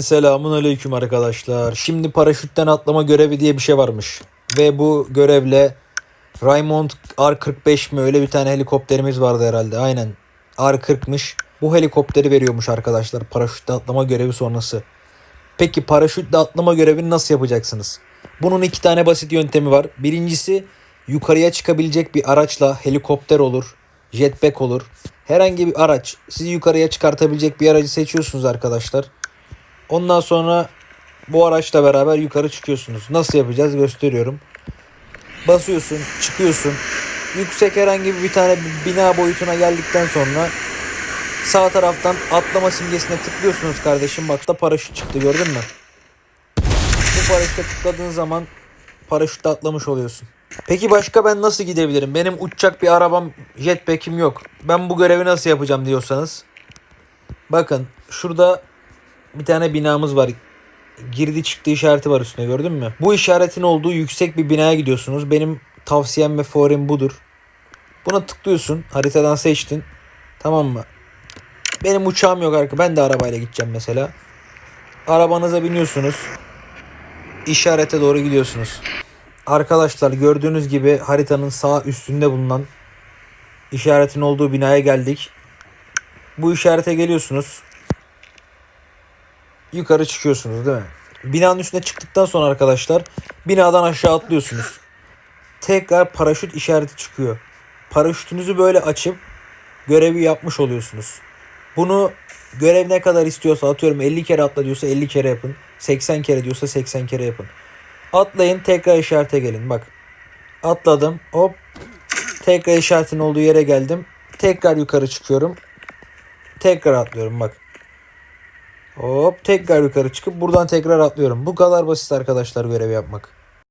Selamun aleyküm arkadaşlar. Şimdi paraşütten atlama görevi diye bir şey varmış. Ve bu görevle Raymond R-45 mi öyle bir tane helikopterimiz vardı herhalde. Aynen R-40'mış. Bu helikopteri veriyormuş arkadaşlar paraşütle atlama görevi sonrası. Peki paraşütle atlama görevini nasıl yapacaksınız? Bunun iki tane basit yöntemi var. Birincisi yukarıya çıkabilecek bir araçla helikopter olur, jetpack olur. Herhangi bir araç sizi yukarıya çıkartabilecek bir aracı seçiyorsunuz arkadaşlar. Ondan sonra bu araçla beraber yukarı çıkıyorsunuz. Nasıl yapacağız gösteriyorum. Basıyorsun, çıkıyorsun. Yüksek herhangi bir tane bina boyutuna geldikten sonra sağ taraftan atlama simgesine tıklıyorsunuz kardeşim. Bak da paraşüt çıktı gördün mü? Bu paraşüte tıkladığın zaman paraşütle atlamış oluyorsun. Peki başka ben nasıl gidebilirim? Benim uçacak bir arabam, jetpack'im yok. Ben bu görevi nasıl yapacağım diyorsanız. Bakın şurada bir tane binamız var. Girdi çıktı işareti var üstüne gördün mü? Bu işaretin olduğu yüksek bir binaya gidiyorsunuz. Benim tavsiyem ve favorim budur. Buna tıklıyorsun. Haritadan seçtin. Tamam mı? Benim uçağım yok arka. Ben de arabayla gideceğim mesela. Arabanıza biniyorsunuz. İşarete doğru gidiyorsunuz. Arkadaşlar gördüğünüz gibi haritanın sağ üstünde bulunan işaretin olduğu binaya geldik. Bu işarete geliyorsunuz. Yukarı çıkıyorsunuz değil mi? Binanın üstüne çıktıktan sonra arkadaşlar binadan aşağı atlıyorsunuz. Tekrar paraşüt işareti çıkıyor. Paraşütünüzü böyle açıp görevi yapmış oluyorsunuz. Bunu görev ne kadar istiyorsa atıyorum 50 kere atla diyorsa 50 kere yapın. 80 kere diyorsa 80 kere yapın. Atlayın tekrar işarete gelin bak. Atladım hop. Tekrar işaretin olduğu yere geldim. Tekrar yukarı çıkıyorum. Tekrar atlıyorum bak. Hop tekrar yukarı çıkıp buradan tekrar atlıyorum. Bu kadar basit arkadaşlar görev yapmak.